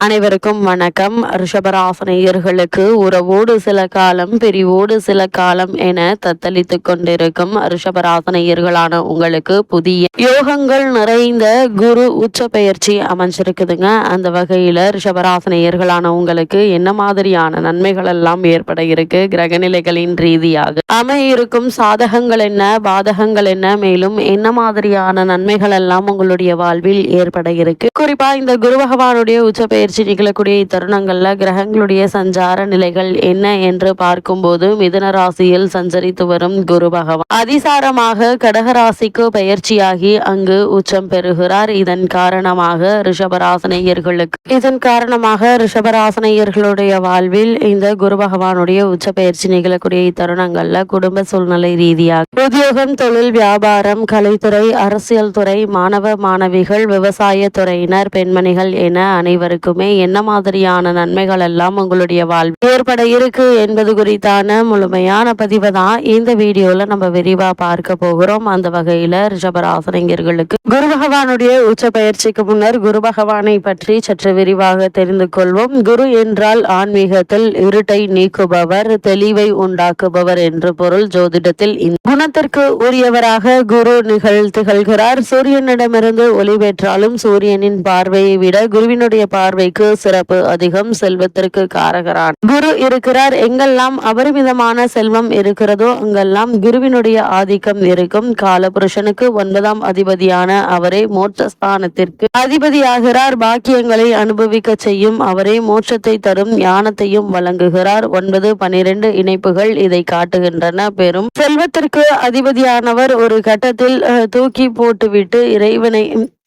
அனைவருக்கும் வணக்கம். ரிஷபராசனையர்களுக்கு உறவோடு சில காலம் பிரிவோடு சில காலம் என தத்தளித்து கொண்டிருக்கும் ரிஷபராசனையர்களான உங்களுக்கு புதிய யோகங்கள் நிறைந்த குரு உச்ச பெயர்ச்சி அமைஞ்சிருக்குதுங்க. அந்த வகையில ரிஷபராசனையர்களான உங்களுக்கு என்ன மாதிரியான நன்மைகள் எல்லாம் ஏற்பட இருக்கு? கிரகநிலைகளின் ரீதியாக அமையிருக்கும் சாதகங்கள் என்ன? பாதகங்கள் என்ன? மேலும் என்ன மாதிரியான நன்மைகள் எல்லாம் உங்களுடைய வாழ்வில் ஏற்பட இருக்கு? குறிப்பா இந்த குரு பகவானுடைய உச்ச பெயர்ச்சி நிகழக்கூடிய இத்தருணங்கள்ல கிரகங்களுடைய சஞ்சார நிலைகள் என்ன என்று பார்க்கும்போது மிதன ராசியில் சஞ்சரித்து வரும் குரு பகவான். அதிசாரமாக கடகராசிக்கு பயிற்சியாகி அங்கு உச்சம் பெறுகிறார். இதன் காரணமாக ரிஷபராசனையர்களுக்கு இதன் காரணமாக ரிஷபராசனையர்களுடைய வாழ்வில் இந்த குரு பகவானுடைய உச்ச பயிற்சி நிகழக்கூடிய இத்தருணங்கள்ல குடும்ப சூழ்நிலை ரீதியாக உத்தியோகம் தொழில் வியாபாரம் கலைத்துறை அரசியல் துறை மாணவ மாணவிகள் விவசாய துறையினர் பெண்மணிகள் என அனைவருக்கும் என்ன மாதிரியான நன்மைகள் எல்லாம் உங்களுடைய வாழ்வு ஏற்பட இருக்கு என்பது குறித்தான முழுமையான பதிவை தான் இந்த வீடியோல நம்ம விரிவா பார்க்க போகிறோம். அந்த வகையில ரிஷபராசனங்கர்களுக்கு குரு பகவானுடைய உச்ச பயிற்சிக்கு முன்னர் குரு பகவானை பற்றி சற்று விரிவாக தெரிந்து கொள்வோம். குரு என்றால் ஆன்மீகத்தில் இருட்டை நீக்குபவர் தெளிவை உண்டாக்குபவர் என்று பொருள். ஜோதிடத்தில் குணத்திற்கு உரியவராக குரு நிகழ் திகழ்கிறார். சூரியனிடமிருந்து ஒளி பெற்றாலும் சூரியனின் பார்வையை விட குருவினுடைய பார்வை பார்வைக்கு சிறப்பு அதிகம் செல்வத்திற்கு காரகரான். குரு இருக்கிறார். எங்கெல்லாம் அபரிமிதமான செல்வம் இருக்கிறதோ அங்கெல்லாம் குருவினுடைய ஆதிக்கம் இருக்கும். காலபுருஷனுக்கு ஒன்பதாம் அதிபதியான அவரே மோட்சஸ்தானத்திற்கு அதிபதியாகிறார். பாக்கியங்களை அனுபவிக்க செய்யும் அவரே மோட்சத்தை தரும் ஞானத்தையும் வழங்குகிறார். ஒன்பது பனிரெண்டு இணைப்புகள் இதை காட்டுகின்றன. பெரும் செல்வத்திற்கு அதிபதியானவர் ஒரு கட்டத்தில் தூக்கி போட்டுவிட்டு இறைவனை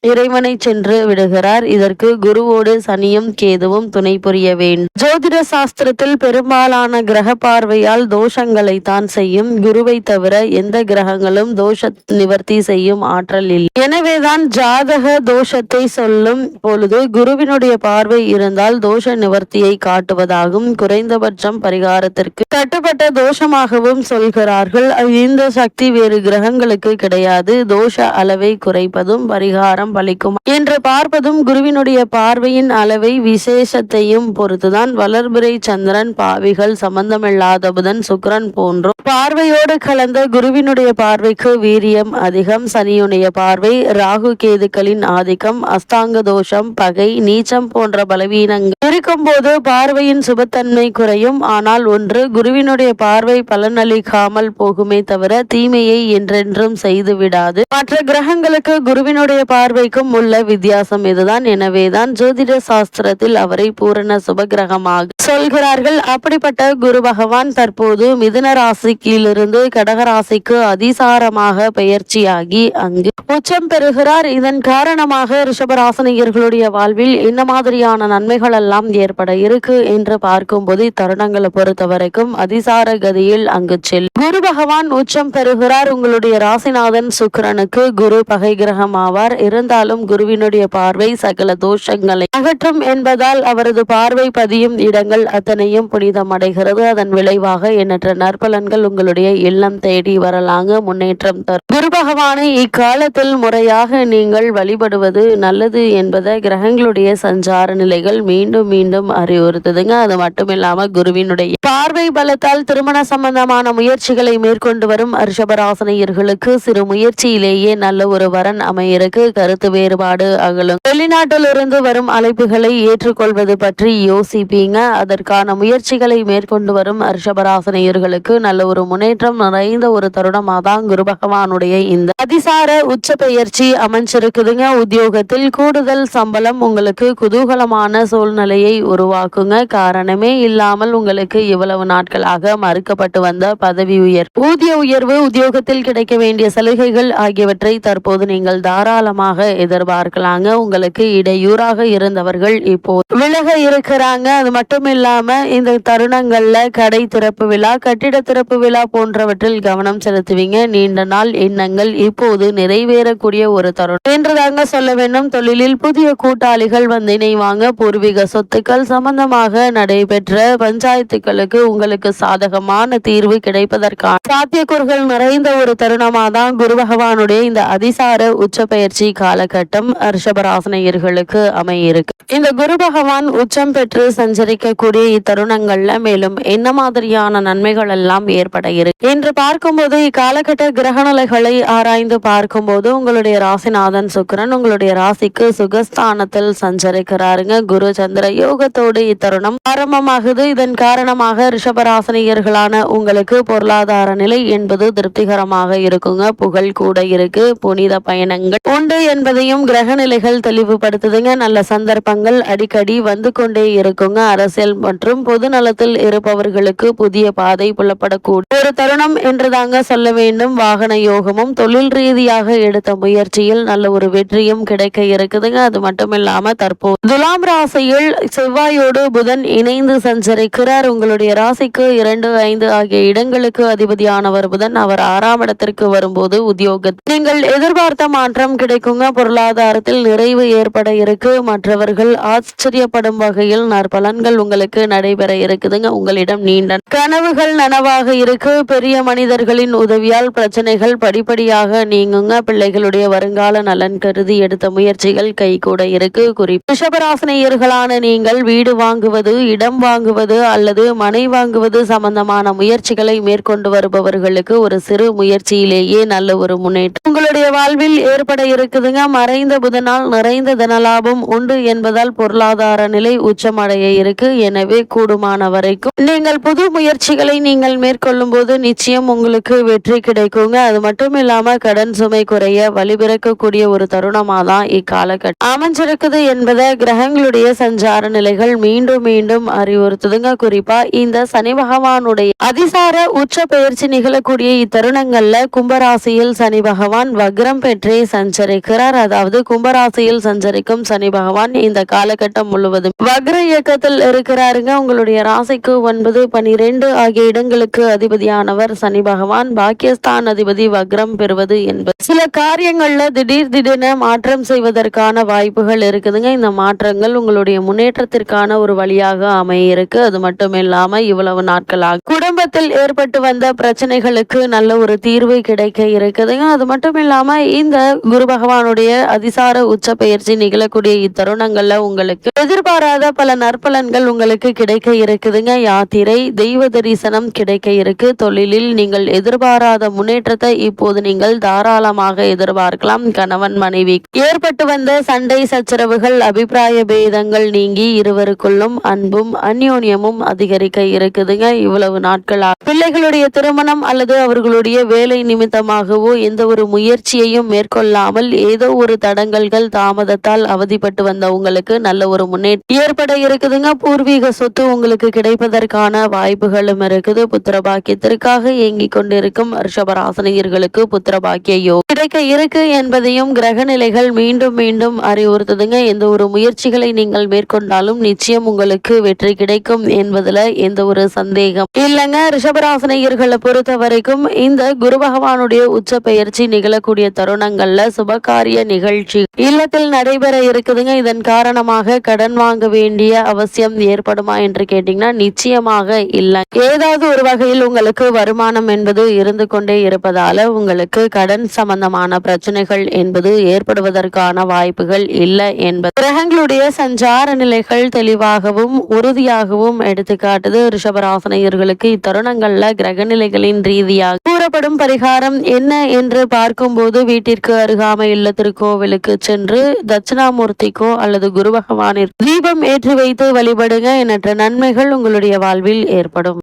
இறைவனை சென்று விடுகிறார். இதற்கு குருவோடு சனியும் கேதுவும் துணை புரிய வேண்டும். ஜோதிட சாஸ்திரத்தில் பெரும்பாலான கிரக பார்வையால் தோஷங்களை தான் செய்யும். குருவை தவிர எந்த கிரகங்களும் தோஷ நிவர்த்தி செய்யும் ஆற்றல் இல்லை. எனவேதான் ஜாதக தோஷத்தை சொல்லும் பொழுது குருவினுடைய பார்வை இருந்தால் தோஷ நிவர்த்தியை காட்டுவதாகும். குறைந்தபட்சம் பரிகாரத்திற்கு கட்டுப்பட்ட தோஷமாகவும் சொல்கிறார்கள். இந்த சக்தி வேறு கிரகங்களுக்கு கிடையாது. தோஷ அளவை குறைப்பதும் பரிகாரம் பலிக்கும் என்று பார்ப்பதும் குருவினுடைய பார்வையின் அளவை விசேஷத்தையும் பொறுத்துதான். வளர்பிறை சந்திரன் பாவிகள் சம்பந்தமில்லாத புதன் சுக்கிரன் போன்றும் பார்வையோடு கலந்த குருவினுடைய பார்வைக்கு வீரியம் அதிகம். சனியுடைய பார்வை ராகு கேதுக்களின் ஆதிக்கம் அஸ்தாங்க தோஷம் பகை நீச்சம் போன்ற பலவீனங்கள். இருக்கும் போது பார்வையின் சுபத்தன்மை குறையும். ஆனால் ஒன்று குருவினுடைய பார்வை பலனளிக்காமல் போகுமே தவிர தீமையை என்றென்றும் செய்து விடாது மற்ற கிரகங்களுக்கு குருவினுடைய பார்வை பார்வைக்கும் உள்ள வித்தியாசம் இதுதான். எனவேதான் ஜோதிட சாஸ்திரத்தில் அவரை பூரண சுபகிரகமாக சொல்கிறார்கள். அப்படிப்பட்ட குரு பகவான் தற்போது மிதுன ராசிக்கிலிருந்து கடகராசிக்கு அதிசாரமாக பெயர்ச்சியாகி அங்கு உச்சம் பெறுகிறார். இதன் காரணமாக ரிஷபராசனியர்களுடைய வாழ்வில் என்ன மாதிரியான நன்மைகள் எல்லாம் ஏற்பட இருக்கு என்று பார்க்கும்போது இத்தருணங்களை பொறுத்த வரைக்கும் அதிசார கதியில் அங்கு செல் குரு பகவான் உச்சம் பெறுகிறார். உங்களுடைய ராசிநாதன் சுக்கிரனுக்கு குரு பகை கிரகம் ஆவார் இருந்தாலும் குருவினுடைய பார்வை சகல தோஷங்களை அகற்றும் என்பதால் அவரது பார்வை பதியும் இடங்கள் அத்தனையும் புனிதம் அடைகிறது அதன் விளைவாக எண்ணற்ற நற்பலன்கள் உங்களுடைய இல்லம் தேடி வரலாங்க. முன்னேற்றம் தரும் குரு பகவானை இக்காலத்தில் முறையாக நீங்கள் வழிபடுவது நல்லது என்பதை கிரகங்களுடைய சஞ்சார நிலைகள் மீண்டும் மீண்டும் அறிவுறுத்துதுங்க. அது மட்டும் இல்லாம குருவினுடைய பார்வை பலத்தால் திருமண சம்பந்தமான முயற்சிகளை மேற்கொண்டு வரும் ரிஷபராசனையர்களுக்கு சிறு முயற்சியிலேயே நல்ல ஒரு வரன் அமையிருக்கு. கருத்து வேறுபாடு அகலும். வெளிநாட்டிலிருந்து வரும் அழைப்புகளை ஏற்றுக்கொள்வது பற்றி யோசிப்பீங்க. அதற்கான முயற்சிகளை மேற்கொண்டு வரும் ரிஷபராசனையர்களுக்கு நல்ல ஒரு முன்னேற்றம் நிறைந்த ஒரு தருணமாக தான் குரு பகவானுடைய இந்த அதிசார உச்ச பெயர்ச்சி அமைஞ்சிருக்குதுங்க. உத்தியோகத்தில் கூடுதல் சம்பளம் உங்களுக்கு குதூகலமான சூழ்நிலையை உருவாக்குங்க. காரணமே இல்லாமல் உங்களுக்கு இவ்வளவு நாட்களாக மறுக்கப்பட்டு வந்த பதவி உயர் ஊதிய உயர்வு உத்தியோகத்தில் கிடைக்க வேண்டிய சலுகைகள் ஆகியவற்றை தற்போது நீங்கள் தாராளமாக எதிர்பார்க்கலாங்க. உங்களுக்கு இடையூறாக இருந்தவர்கள் இப்போ விலக இருக்கிறாங்க. அது மட்டும் இல்லாம இந்த தருணங்கள்ல கடை திறப்பு விழா கட்டிட திறப்பு விழா போன்றவற்றில் கவனம் செலுத்துவீங்க. நீண்ட நாள் எண்ணங்கள் இப்போது நிறைவேறக்கூடிய ஒரு தருணம். என்றுதாங்க சொல்ல வேண்டும். தொழிலில் புதிய கூட்டாளிகள் வந்து இணைவாங்க. பூர்வீக சொத்துக்கள் சம்பந்தமாக நடைபெற்ற பஞ்சாயத்துகளுக்கு உங்களுக்கு சாதகமான தீர்வு கிடைப்பதற்கான சாத்தியக்கூறுகள் நிறைந்த ஒரு தருணமாக தான் குரு பகவானுடைய இந்த அதிசார உச்ச பயிற்சி காலகட்டம் ரிஷபராசனையர்களுக்கு அமையிருக்கு. இந்த குரு பகவான் உச்சம் பெற்று சஞ்சரிக்கக்கூடிய இத்தருணங்கள்ல மேலும் என்ன மாதிரியான நன்மைகள் எல்லாம் ஏற்பட இருக்கு? என்று பார்க்கும்போது இக்காலகட்ட கிரகநிலைகளை ஆராய்ந்து பார்க்கும்போது உங்களுடைய ராசிநாதன் சுக்கரன் உங்களுடைய ராசிக்கு சுகஸ்தானத்தில் சஞ்சரிக்கிறாருங்க. குரு சந்திர யோகத்தோடு இத்தருணம் ஆரம்பமாகுது. இதன் காரணமாக ரிஷபராசனியர்களான உங்களுக்கு பொருளாதார நிலை என்பது திருப்திகரமாக இருக்குங்க. புகழ் கூட இருக்கு. புனித பயணங்கள் உண்டு என்பதையும் கிரக நிலைகள் தெளிவுபடுத்துதுங்க. நல்ல சந்தர்ப்பங்கள் அடிக்கடி வந்து கொண்டே இருக்குங்க. அரசியல் மற்றும் பொது நலத்தில் இருப்பவர்களுக்கு புதிய பாதை புலப்படக்கூடிய ஒரு தருணம் என்றுதாங்க சொல்ல வேண்டும். வாகன யோகமும் தொழில் ரீதியாக எடுத்த முயற்சியில் நல்ல ஒரு வெற்றியும் கிடைக்க இருக்குதுங்க. அது மட்டும் இல்லாம தற்போது துலாம் ராசியில் செவ்வாயோடு புதன் இணைந்து சஞ்சரிக்கிறார். உங்களுடைய ராசிக்கு இரண்டு ஐந்து ஆகிய இடங்களுக்கு அதிபதியானவர் புதன். அவர் ஆறாம் இடத்திற்கு வரும்போது உத்தியோகத்தில் நீங்கள் எதிர்பார்த்த மாற்றம் கிடைக்குங்க. பொருளாதாரத்தில் நிறைவு ஏற்பட இருக்கு. மற்றவர்கள் ஆச்சரியப்படும் வகையில் நற்பலன்கள் உங்களுக்கு நடைபெற இருக்குதுங்க. உங்களிடம் நீண்ட கனவுகள் நனவாக இருக்கு. பெரிய மனிதர்களின் உதவியால் பிரச்சனைகள் படிப்படியாக நீங்குங்க. பிள்ளைகளுடைய வருங்கால நலன் கருதி எடுத்த முயற்சிகள் கை கூட இருக்கு. குறிப்பு ரிஷபராசினியர்களான நீங்கள் வீடு வாங்குவது இடம் வாங்குவது அல்லது மனை வாங்குவது சம்பந்தமான முயற்சிகளை மேற்கொண்டு வருபவர்களுக்கு ஒரு சிறு முயற்சியிலேயே நல்ல ஒரு முன்னேற்றம் உங்களுடைய வாழ்வில் ஏற்பட இருக்குதுங்க. மறைந்த புதனால் நிறைந்த தனலாபம் உண்டு என்பதால் பொருளாதார நிலை உச்சமடைய இருக்கு. எனவே கூடுமான வரைக்கும் நீங்கள் புது முயற்சிகளை நீங்கள் மேற்கொள்ளும் போது நிச்சயம் உங்களுக்கு வெற்றி கிடைக்குங்க. அது மட்டும் இல்லாம கடன் சுமை குறைய வழிபிறக்கக்கூடிய ஒரு தருணமா தான் இக்காலகட்டம் அமைஞ்சிருக்குது என்பதை கிரகங்களுடைய சஞ்சார நிலைகள் மீண்டும் மீண்டும் அறிவுறுத்துதுங்க. குறிப்பா இந்த சனி பகவானுடைய அதிசார உச்ச பயிற்சி நிகழக்கூடிய இத்தருணங்கள்ல கும்பராசியில் சனி பகவான் வக்ரம் பெற்றே சஞ்சரிக்கிறார். அதாவது கும்பராசியில் சஞ்சரிக்கும் சனி பகவான் இந்த காலகட்டம் முழுவதும். வக்ர இயக்கத்தில் இருக்கிறாருங்க. உங்களுடைய ராசிக்கு ஒன்பது பனிரெண்டு ஆகிய இடங்களுக்கு அதிபதியானவர் சனி பகவான். பாக்கியஸ்தான் அதிபதி வக்ரம் பெறுவது என்பது. சில காரியங்கள்ல திடீர் திடீர்னு மாற்றம் செய்வதற்கான வாய்ப்புகள் இருக்குதுங்க. இந்த மாற்றங்கள் உங்களுடைய முன்னேற்றத்திற்கான ஒரு வழியாக அமைய இருக்கு அது மட்டும் இல்லாம இவ்வளவு நாட்களாக குடும்பத்தில் ஏற்பட்டு வந்த பிரச்சனைகளுக்கு நல்ல ஒரு தீர்வு கிடைக்க இருக்குதுங்க. அது மட்டும் இல்லாம இந்த குரு பகவானுடைய அதிசார உச்ச பயிற்சி நிகழக்கூடிய இத்தருணங்கள்ல உங்களுக்கு எதிர்பாராத பல நற்பலன்கள் உங்களுக்கு கிடைக்க இருக்குதுங்க. யாத்திரை தெய்வ தரிசனம் கிடைக்க இருக்கு. தொழிலில் நீங்கள் எதிர்பாராத முன்னேற்றத்தை இப்போது நீங்கள் தாராளமாக எதிர்பார்க்கலாம். கணவன் மனைவி. ஏற்பட்டு வந்த சண்டை சச்சரவுகள் அபிப்பிராய பேதங்கள் நீங்கி இருவருக்குள்ளும் அன்பும் அந்யோன்யமும் அதிகரிக்க இருக்குதுங்க. இவ்வளவு நாட்களாக பிள்ளைகளுடைய திருமணம் அல்லது அவர்களுடைய வேலை நிமித்தமாகவோ எந்த ஒரு முயற்சியையும் மேற்கொள்ளாமல் ஏதோ ஒரு தடங்கல்கள் தாமதத்தால் அவதிப்பட்டு வந்த உங்களுக்கு நல்ல ஒரு முன்னேற்றம் ஏற்பட இருக்குதுங்க. பூர்வீக சொத்து உங்களுக்கு கிடைப்பதற்கான வாய்ப்புகளும் இருக்குது. புத்திர பாக்கியத்திற்காக இயங்கிக் கொண்டிருக்கும் ரிஷபராசனியர்களுக்கு புத்திர பாக்கியோ கிடைக்க இருக்கு என்பதையும் கிரக நிலைகள் மீண்டும் மீண்டும் அறிவுறுத்துதுங்க. எந்த ஒரு முயற்சிகளை நீங்கள் மேற்கொண்டாலும் நிச்சயம் உங்களுக்கு வெற்றி கிடைக்கும் என்பதுல எந்த ஒரு சந்தேகம் இல்லைங்க. ரிஷபராசனியர்களை பொறுத்த வரைக்கும் இந்த குரு பகவானுடைய உச்ச பயிற்சி நிகழக்கூடிய தருணங்கள்ல சுபகாரிய நிகழ்ச்சி. இல்லத்தில் நடைபெற இருக்குதுங்க. இதன் காரணமாக கடன் வாங்க வேண்டிய அவசியம் ஏற்படுமா என்று கேட்டீங்கன்னா நிச்சயமாக இல்லை. ஏதாவது ஒரு வகையில் உங்களுக்கு வருமானம் என்பது இருந்து கொண்டே இருப்பதால உங்களுக்கு கடன் சம்பந்தமான பிரச்சனைகள் என்பது ஏற்படுவதற்கான வாய்ப்புகள் இல்லை என்பது. கிரகங்களுடைய சஞ்சார நிலைகள் தெளிவாகவும் உறுதியாகவும் எடுத்துக்காட்டுது. ரிஷபராசனையர்களுக்கு இத்தருணங்கள்ல கிரக நிலைகளின் ரீதியாக கூறப்படும் பரிகாரம் என்ன என்று பார்க்கும்போது வீட்டிற்கு அருகாமை இல்லத்திற்கு ஒரு கோவிலுக்கு சென்று தட்சிணாமூர்த்திக்கோ அல்லது குரு பகவானிற்கு தீபம் ஏற்றி வைத்து வழிபடுங்க எண்ணற்ற நன்மைகள் உங்களுடைய வாழ்வில் ஏற்படும்.